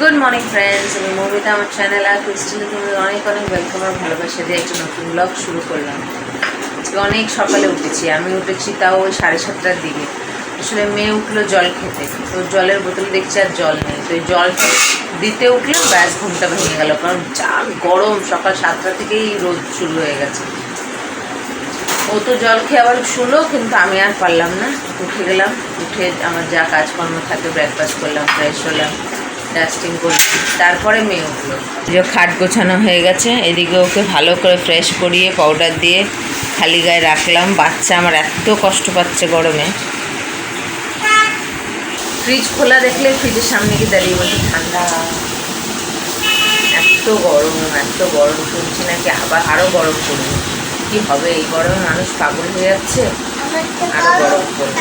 Good morning friends, আমি মৌমিতা, আমার channel আর ক্রিস্টিনে তোমাদের অনেক অনেক ওয়েলকাম আর ভালোবাসা দিয়ে একটা নতুন ব্লগ শুরু করলাম। অনেক সকালে উঠেছি, আমি উঠেছি তাও ওই সাড়ে সাতটার দিকে। আসলে মেয়ে উঠল জল খেতে, তো জলের বোতল দেখছি আর জল নেই। তো জল দিতে উঠলাম, ব্যাস ঘুমটা ভেঙে গেল, কারণ যা গরম, সকাল সাতটা থেকেই রোদ শুরু হয়ে গেছে। ও তো জল খেয়ে আবার শুলো, কিন্তু আমি আর পারলাম না। উঠে গেলাম, উঠে আমার যা কাজকর্ম থাকে ব্রেকফাস্ট করলাম ফ্রেশ হলাম। ডাস্টিং করলাম তারপরে মেয়ে উঠল। যে খাট গোছানো হয়ে গেছে, এদিকে ওকে ভালো করে ফ্রেশ করিয়ে পাউডার দিয়ে খালি গায়ে রাখলাম। বাচ্চা আমার এত কষ্ট পাচ্ছে গরমে। ফ্রিজ খোলা দেখলে ফ্রিজের সামনে গিয়ে দাঁড়িয়ে বলছে ঠান্ডা। এত গরম এত গরম শুনছি নাকি? আবার আরও গরম পড়বে। কি হবে? এই গরমে মানুষ পাগল হয়ে যাচ্ছে। আরও গরম পড়বে।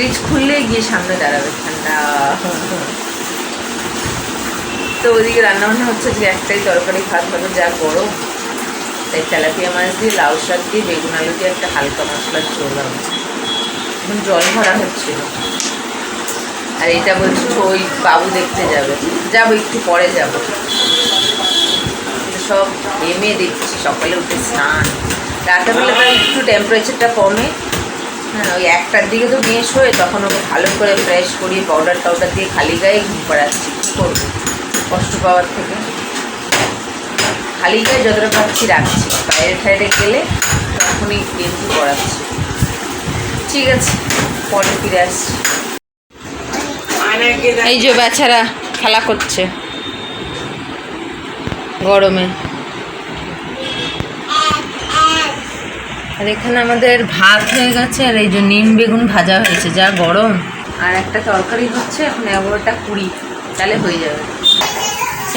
ফ্রিজ খুললে গিয়ে সামনে দাঁড়াবে ঠান্ডা। তো ওদিকে রান্নাবান্না হচ্ছে যে একটাই তরকারি, ভাত হবে যা গরম। তাই তেলাপিয়া মাছ দিয়ে, লাউ শাক দিয়ে, বেগুন আলু দিয়ে একটা হালকা মশলার ঝোল এখন জল ভরা হচ্ছিল। আর এটা বলছি ওই বাবু দেখতে যাবে। যাব, একটু পরে যাব। সব এমে দেখছি, সকালে উঠে স্নান। রাতের বেলা একটু টেম্পারেচারটা কমে। হ্যাঁ ওই একটার দিকে তো মেয়ে শোয় তখন ওকে ভালো করে ফ্রেশ করিয়ে পাউডার টাউডার দিয়ে খালি গায়ে ঘুম পাড়াচ্ছি, কী করব? কষ্ট পাওয়ার থেকে। খালি গায়ে যতটা পাচ্ছি রাখছি, বাইরে ঠাইরে গেলে তখনই কিন্তু পড়াচ্ছি ঠিক আছে, পরে ফিরে আসছি। এই যে বেচারা খেলা করছে। গরমে। আর এখানে আমাদের ভাত হয়ে গেছে আর এই যে নিম বেগুন ভাজা হয়েছে যা গরম। আর একটা তরকারি হচ্ছে এখন এগারোটা কুড়ি তাহলে হয়ে যাবে।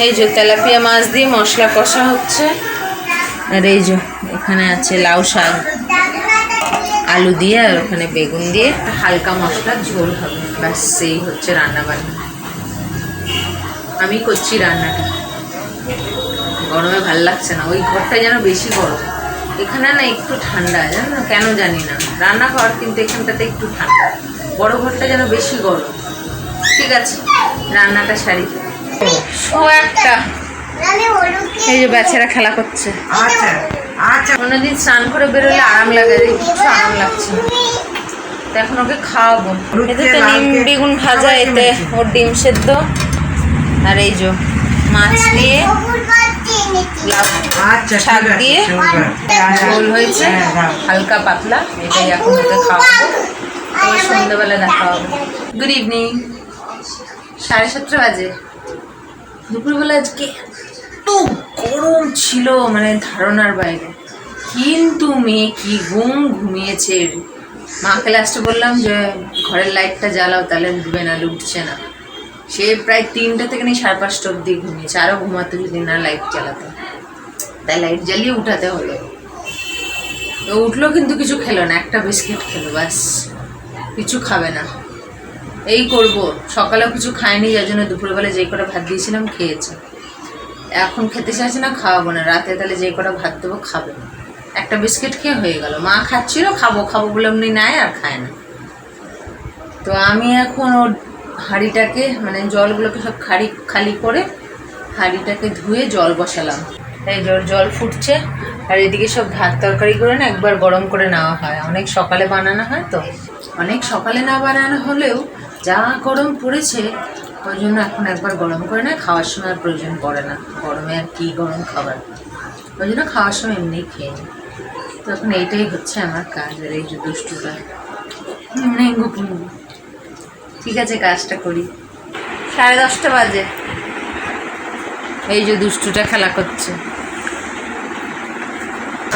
এই যে তেলাপিয়া মাছ দিয়ে মশলা কষা হচ্ছে আর এই যে এখানে আছে লাউ শাক আলু দিয়ে আর ওখানে বেগুন দিয়ে। হালকা মশলা ঝোল হবে ব্যাস সেই হচ্ছে রান্না বান্না। আমি করছি রান্নাটা। গরমে ভালো লাগছে না ওই ঘরটা যেন বেশি গরম। এখানে না একটু ঠান্ডা জানো? না কেন জানি না। রান্না ঘর কিন্তু এখানটাতে একটু ঠান্ডা। বড় ঘরটা যেন বেশি গরম। ঠিক আছে রান্নাটা সারি। ও একটা। এই যে বাচ্চারা খেলা করছে। আচ্ছা আচ্ছা। অন্যদিন স্নান করে বেরোলে আরাম লাগে কিছু আরাম লাগছে না। তো এখন ওকে খাওয়াবো। এতে তো নিম বেগুন ভাজা এতে ওর ডিম সেদ্ধ। আর এই যে মাছ দিয়ে শাক দিয়ে। ঝোল হয়েছে হ্যাঁ, হ্যাঁ। হালকা পাতলা এটাই এখন ওকে খাওয়াবো। তবে সন্ধ্যেবেলা দেখা হবে। গুড ইভিনিং সাড়ে সাতটা বাজে। দুপুরবেলা আজকে এত গরম ছিল মানে ধারণার বাইরে। কিন্তু মেয়ে কি ঘুম ঘুমিয়েছে। মাকে লাস্টে বললাম যে ঘরের লাইটটা জ্বালাও তাহলে ডুবে না উঠছে না। সে প্রায় তিনটে থেকে নিয়ে সাড়ে পাঁচটা অব্দি ঘুমিয়েছে আরও ঘুমাতে যদি না লাইট জ্বালাতে। তাই লাইট জ্বালিয়ে উঠাতে হলো। তো উঠল কিন্তু কিছু খেলো না, একটা বিস্কিট খেলো, ব্যাস। কিছু খাবে না। এই করব। সকালেও কিছু খায়নি, যার জন্য দুপুরবেলা যেই কটা ভাত দিয়েছিলাম খেয়েছে। এখন খেতে চাইছে না, খাওয়াবো না। রাতে তাহলে যেই কটা ভাত দেবো, খাবে না। একটা বিস্কিট খেয়ে হয়ে গেল। মা খাচ্ছিল, খাব খাব বলে এমনি নেয় আর খায় না। তো আমি এখন ওর হাঁড়িটাকে মানে জলগুলোকে সব খালি খালি করে হাঁড়িটাকে ধুয়ে জল বসালাম। এই জল জল ফুটছে, আর এদিকে সব ভাত তরকারি করে না একবার গরম করে নেওয়া হয়। অনেক সকালে বানানো হয় তো। অনেক সকালে না বানানো হলেও যা গরম পড়েছে, ওই জন্য এখন একবার গরম করে নেয়, খাওয়ার সময় আর প্রয়োজন পড়ে না। গরমে আর কী গরম খাবার? ওই জন্য খাওয়ার সময় এমনি খেয়ে নিই। তো এখন এইটাই হচ্ছে আমার কাজ, আর এই যে দুষ্টুটা। নেঙ্গু পুঙ্গু ঠিক আছে কাজটা করি। সাড়ে দশটা বাজে। এই যে দুষ্টুটা খেলা করছে।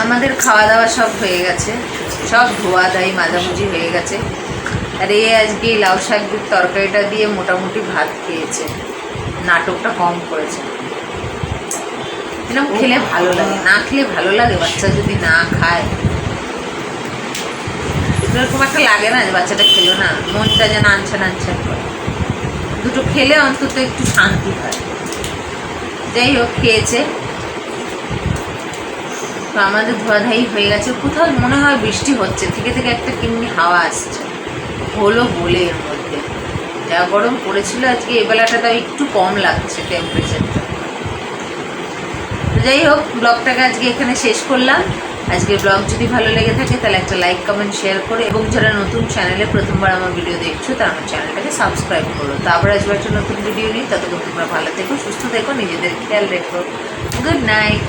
আমাদের খাওয়া দাওয়া সব হয়ে গেছে। সব ধোয়া দাই মাঝামুঝি হয়ে গেছে। আর এই আজকে লাউ শাক তরকারিটা দিয়ে মোটামুটি ভাত খেয়েছে। নাটকটা কম করেছে। এরকম খেলে ভালো লাগে। না খেলে ভালো লাগে বাচ্চা যদি না খায়। এরকম একটা লাগে না যে বাচ্চাটা খেলো না। মনটা যেন আনছান আনছান করে। দুটো খেলে অন্তত একটু শান্তি হয়। যাই হোক, খেয়েছে। তো আমাদের ধোয়াধাই হয়ে গেছে। কোথাও মনে হয় বৃষ্টি হচ্ছে। থেকে থেকে একটা কেমনি হাওয়া আসছে। হলো বলে এর মধ্যে। যা গরম পড়েছিল আজকে এই বেলাটা তাও একটু কম লাগছে টেম্পারেচারটা যাই হোক ব্লগটাকে আজকে এখানে শেষ করলাম। আজকে ব্লগ যদি ভালো লেগে থাকে, তাহলে একটা লাইক কমেন্ট শেয়ার করে, এবং যারা নতুন চ্যানেলে প্রথমবার আমার ভিডিও দেখছ, তারা আমার চ্যানেলটাকে সাবস্ক্রাইব করো। তারপর আসবে একটা নতুন ভিডিও নিই ততক্ষণ তোমরা ভালো থেকো, সুস্থ থেকো, নিজেদের খেয়াল রেখো। Good night